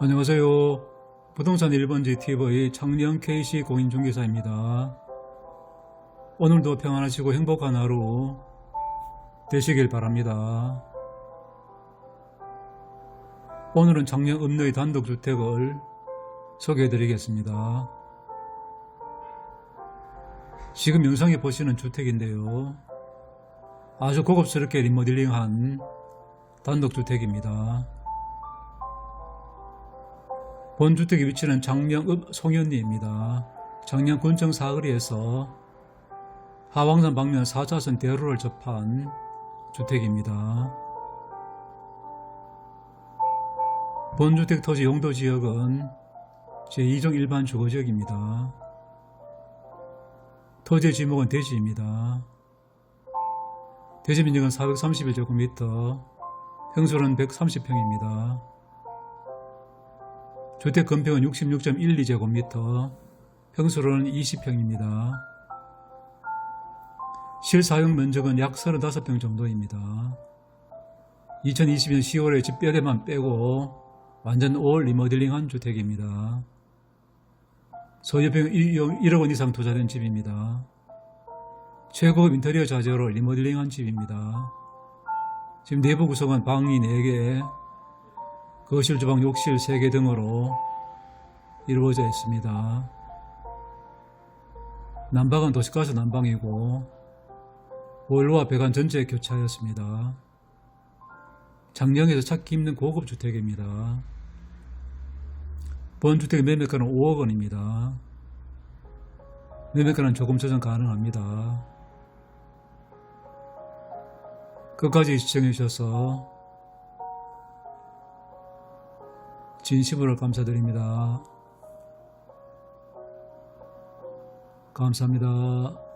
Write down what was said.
안녕하세요. 부동산 1번지 TV 청년 KC 공인중개사입니다. 오늘도 평안하시고 행복한 하루 되시길 바랍니다. 오늘은 청년 읍내의 단독주택을 소개해 드리겠습니다. 지금 영상에 보시는 주택인데요. 아주 고급스럽게 리모델링한 단독주택입니다. 본주택의 위치는 장명읍 송현리입니다. 장량 군청 사거리에서 하왕산 방면 4차선 대로를 접한 주택입니다. 본주택 토지 용도 지역은 제2종 일반 주거지역입니다. 토지의 지목은 대지입니다. 대지 면적은 431제곱미터, 평수는 130평입니다. 주택 건평은 66.12제곱미터, 평수로는 20평입니다. 실사용 면적은 약 35평 정도입니다. 2020년 10월에 집뼈대만 빼고 완전 올 리모델링한 주택입니다. 소유비용 1억 원 이상 투자된 집입니다. 최고급 인테리어 자재로 리모델링한 집입니다. 지금 내부 구성은 방이 4개, 거실, 주방, 욕실 3개 등으로 이루어져 있습니다. 난방은 도시가스 난방이고 보일러와 배관 전체 교체하였습니다. 장령에서 찾기 힘든 고급 주택입니다. 본주택의 매매가는 5억 원입니다. 매매가는 조금 조정 가능합니다. 끝까지 시청해 주셔서 진심으로 감사드립니다. 감사합니다.